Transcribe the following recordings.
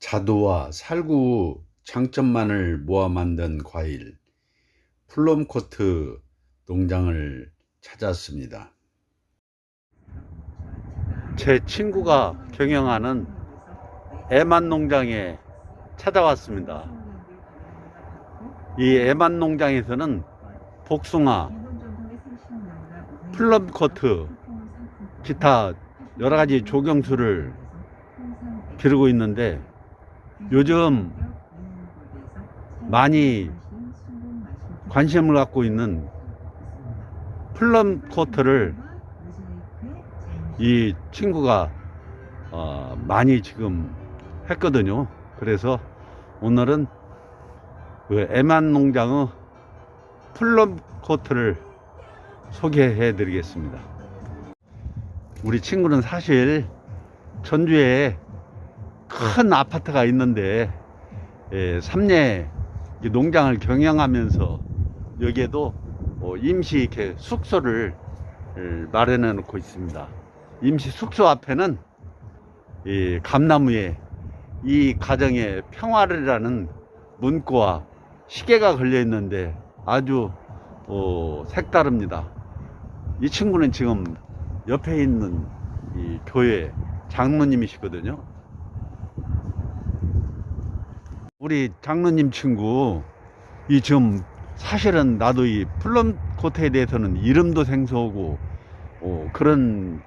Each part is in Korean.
자두와 살구 장점만을 모아 만든 과일 플럼코트 농장을 찾았습니다. 제 친구가 경영하는 애만 농장에 찾아왔습니다. 이 애만 농장에서는 복숭아, 플럼코트, 기타 여러 가지 조경수를 기르고 있는데 요즘 많이 관심을 갖고 있는 플럼 코트를 이 친구가 어, 많이 지금 했거든요. 그래서 오늘은 그 애만 농장의 플럼 코트를 소개해 드리겠습니다. 우리 친구는 사실 전주에 큰 아파트가 있는데 예, 삼례 이 농장을 경영하면서 여기에도 어, 임시 이렇게 숙소를 예, 마련해 놓고 있습니다. 임시 숙소 앞에는 이 감나무에 이 가정의 평화를이라는 문구와 시계가 걸려 있는데 아주 어, 색다릅니다. 이 친구는 지금 옆에 있는 이 교회 장로님이시거든요. 우리 장로님 친구 이 지금 사실은 나도 이 플럼 코트에 대해서는 이름도 생소하고 어, 그런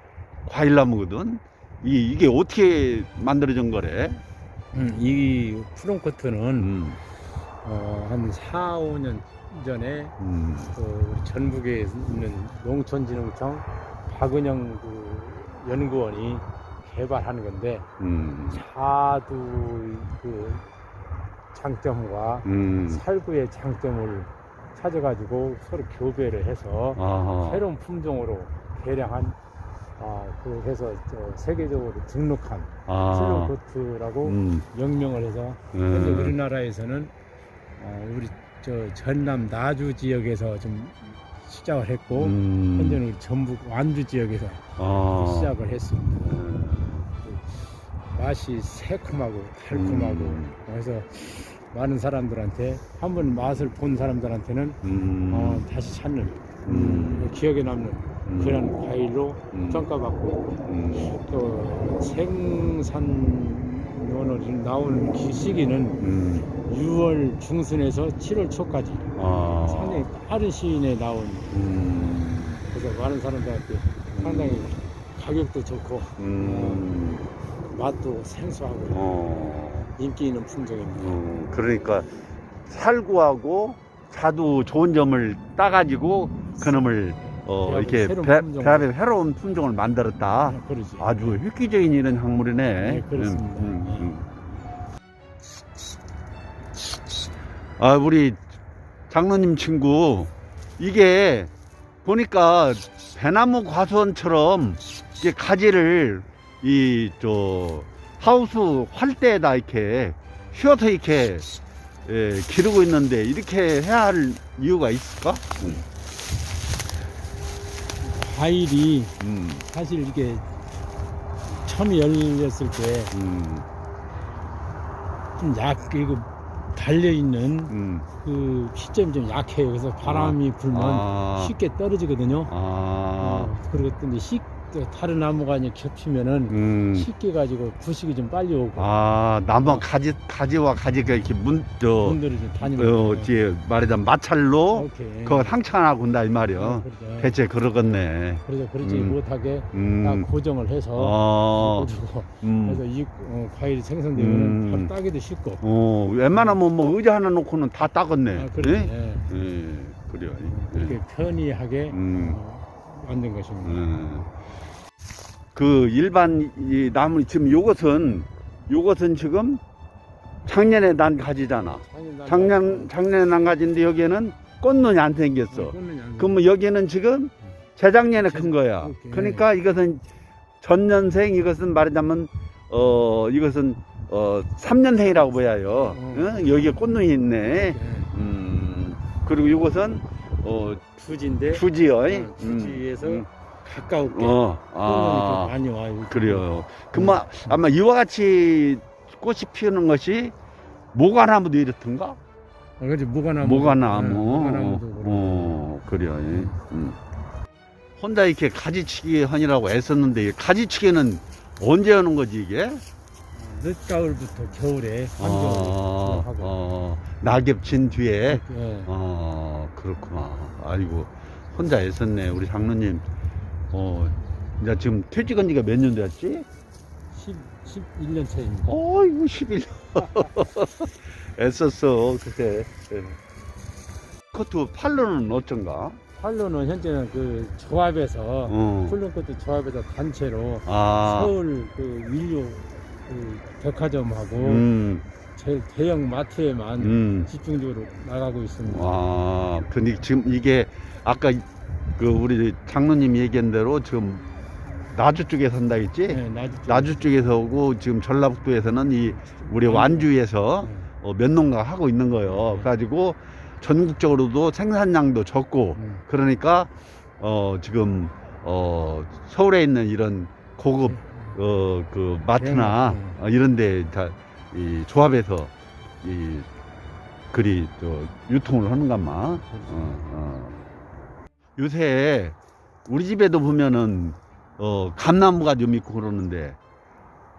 과일 나무거든. 이 이게 어떻게 만들어진 거래? 음, 이 프롬코트는 음, 어, 한 4, 5년 전에 음, 그 우리 전북에 있는 농촌진흥청 박은영 그 연구원이 개발하는 건데 음, 자두 그 장점과 음, 살구의 장점을 찾아가지고 서로 교배를 해서 아하, 새로운 품종으로 개량한 아, 그 해서 저 세계적으로 등록한 아, 플룸코트라고 음, 명명을 해서 현재 음, 우리나라에서는 어, 우리 저 전남 나주 지역에서 좀 시작을 했고 음, 현재는 전북 완주 지역에서 아, 시작을 했습니다. 음, 맛이 새콤하고 달콤하고. 음. 그래서 많은 사람들한테 한 번 맛을 본 사람들한테는 음, 어, 다시 찾는 음, 기억에 남는 음, 그런 과일로 음. 평가받고 음, 또 생산면을 나오는 기- 시기는 음, 6월 중순에서 7월 초까지 아, 상당히 빠른 시인에 나온. 음, 그래서 많은 사람들한테 상당히 가격도 좋고. 음, 맛도 생소하고 어, 인기 있는 품종입니다. 음, 그러니까 살구하고 자두 좋은 점을 따가지고 그놈을 어, 배합의 이렇게 새로운 배, 품종을. 배합의 새로운 품종을 만들었다. 네, 그러지. 아주 획기적인 이런 작물이네. 네, 그렇습니다. 아, 우리 장로님 친구, 이게 보니까 배나무 과수원처럼 이게 가지를 이, 저, 하우스 활대에다 이렇게 휘어서 이렇게 예, 기르고 있는데 이렇게 해야 할 이유가 있을까? 과일이 음, 사실 이게 처음 열렸을 때 음, 좀 약, 이거 달려있는 음. 그 시점이 좀 약해요. 그래서 바람이 불면 아, 쉽게 떨어지거든요. 아, 어, 그리고 또 이제 다른 나무가 이제 겹치면은 음. 쉽게 가지고 부식이 좀 빨리 오고 아, 나무 가지, 가지와 가지가 이렇게 문, 저, 분들이 좀 다니는 어, 거예요. 뒤에 말하자면 마찰로 오케이. 그거 상처 하나 군다 이 말이야. 어, 그러죠. 대체 그러겠네. 그래서 그러지 음. 못하게 딱 음, 고정을 해서 어, 음, 그래서 이 어, 과일이 생성되면 음. 바로 따기도 쉽고 어, 웬만하면 뭐 의자 하나 놓고는 다 따겠네. 아, 그래. 예? 예, 그래요. 예. 그렇게 편리하게 음. 어, 만든 것입니다. 음. 그 일반 이 나무 지금 요것은 요것은 지금 작년에 난 가지잖아. 작년 작년에 난 가지인데 여기에는 꽃눈이 안 생겼어. 그럼 뭐 여기는 지금 재작년에 큰 거야. 그러니까 이것은 전년생 이것은 말하자면 어 이것은 어 3년생이라고 보여요. 어. 응? 여기에 꽃눈이 있네. 음. 그리고 이것은 어 주지인데 주지요. 어, 주지에서 음, 가까울게 어. 아. 아. 많이 와요. 그래요. 그마 아마 이와 같이 꽃이 피우는 것이 모과나무도 이렇던가? 어, 그렇지 무가나무. 모과나무. 네, 무가나무도 어. 어, 그래요. 예. 음. 혼자 이렇게 가지치기 하느라고 애썼는데 이 가지치기는 언제 하는 거지 이게? 늦가을부터 겨울에 아, 한겨울 하고. 어, 낙엽 진 뒤에 예. 어 그렇구나. 아이고 혼자 애썼네 우리 장로님. 어 이제 지금 퇴직한 지가 몇년 됐지? 10, 11년 차입니다. 어이구 11년. 애썼어 그때. 예. 커트 팔로는 어쩐가? 팔로는 현재는 그 조합에서 어. 풀룬코트 조합에서 단체로 아. 서울 그 밀류 그 백화점하고 음. 제일 대형 마트에만 음. 집중적으로 나가고 있습니다. 와, 근데 지금 이게 아까 그 우리 장로님 얘기한 대로 지금 나주 쪽에 산다 했지? 네, 나주 쪽. 나주 쪽에서 오고 지금 전라북도에서는 이 우리 완주. 완주에서 네. 어, 면농가 하고 있는 거예요. 그래가지고 전국적으로도 생산량도 적고 음. 그러니까 어 지금 어 서울에 있는 이런 고급 어 그 마트나 네. 어, 이런 데 다 이 조합에서 이 그리 저 유통을 하는가마. 어, 어. 요새 우리 집에도 보면은 어 감나무가 좀 있고 그러는데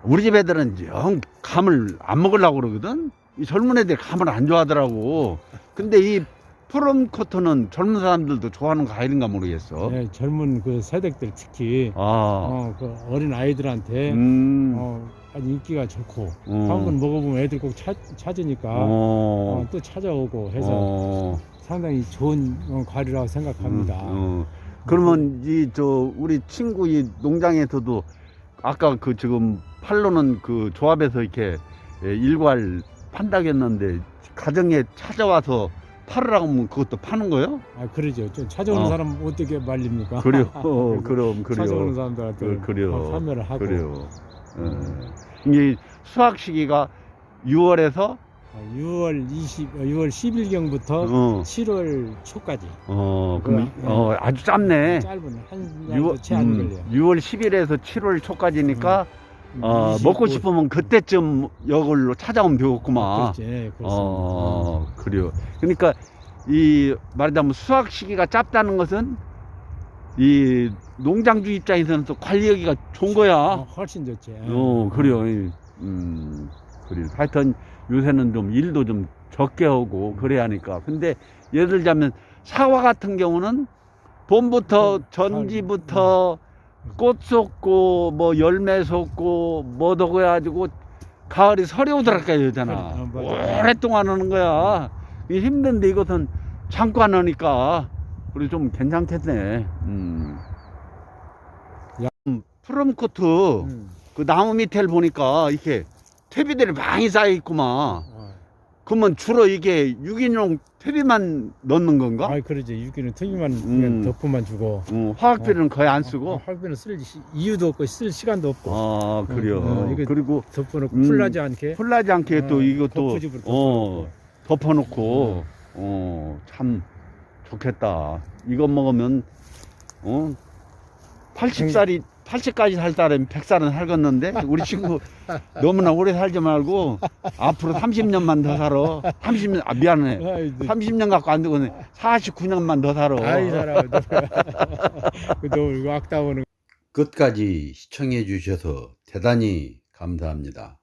우리 집 애들은 영 감을 안 먹으려고 그러거든. 이 젊은 애들 감을 안 좋아하더라고. 근데 이 푸른 코트는 젊은 사람들도 좋아하는 과일인가 모르겠어. 네, 젊은 그 세대들 특히 아, 어, 그 어린 아이들한테 음, 어, 아주 인기가 좋고 어. 한번 먹어보면 애들 꼭 찾, 찾으니까 어, 어, 또 찾아오고 해서 어, 상당히 좋은 어, 과일이라고 생각합니다. 음, 어. 그러면 이 저 우리 친구 이 농장에서도 아까 그 지금 팔로는 그 조합에서 이렇게 예, 일괄 판다겠는데 가정에 찾아와서 팔으라고 하면 그것도 파는 거요? 아 그러죠. 좀 찾아오는 어. 사람 어떻게 말립니까? 그래요. 어, 그럼 찾아오는 그래요. 사람들한테 그, 판매를 하고 그래요. 예. 이게 수확 시기가 6월에서 어, 6월 20, 어, 6월 10일경부터 어, 7월 초까지 어, 그럼 그, 어, 아주 짧네. 짧은 한 6월, 년도 채안 음, 걸려요. 6월 10일에서 7월 초까지니까 어, 25 먹고 싶으면 그때쯤 이걸로 찾아오면 되겠구만. 그렇지, 예, 그렇습니다. 어, 그래요. 그러니까 이 말하자면 수확 시기가 짧다는 것은 이 농장주 입장에서는 또 관리하기가 좋은 거야. 어, 훨씬 좋지. 예. 어, 그래요. 음, 그래요. 하여튼 요새는 좀 일도 좀 적게 하고 그래야 하니까. 근데 예를 들자면 사과 같은 경우는 봄부터 음, 전지부터 꽃 쏟고 뭐 열매 쏟고 뭐도 해가지고 가을이 설이 오더랄까 되잖아. 어. 오랫동안 하는 거야. 힘든데 이것은 잠깐 하니까 그리고 좀 괜찮겠네. 음. 야. 음, 프롬코트 음. 그 나무 밑에를 보니까 이렇게 퇴비들이 많이 쌓여 있구만. 어. 그러면 주로 이게 유기농 퇴비만 넣는 건가? 아, 그러지. 유기는 특이만 음. 그냥 덮어만 주고. 어, 화학비는 거의 안 쓰고. 어, 할비는 쓸 시- 이유도 없고 쓸 시간도 없고 아, 그래요. 어, 이게- 그리고 덮어놓고 음. 풀나지 않게 풀나지 않게 또 어, 이것도 덮어집으로 어, 덮어놓고 어, 참 좋겠다. 이거 먹으면 어 80살이 80까지 살 사람이 100살은 살겠는데 우리 친구 너무나 오래 살지 말고 앞으로 30년만 더 살아. 30년 아 미안해. 아이, 네. 30년 갖고 안 되고 49년만 더 살아. 아이 사람 너 악담하는 끝까지 시청해 주셔서 대단히 감사합니다.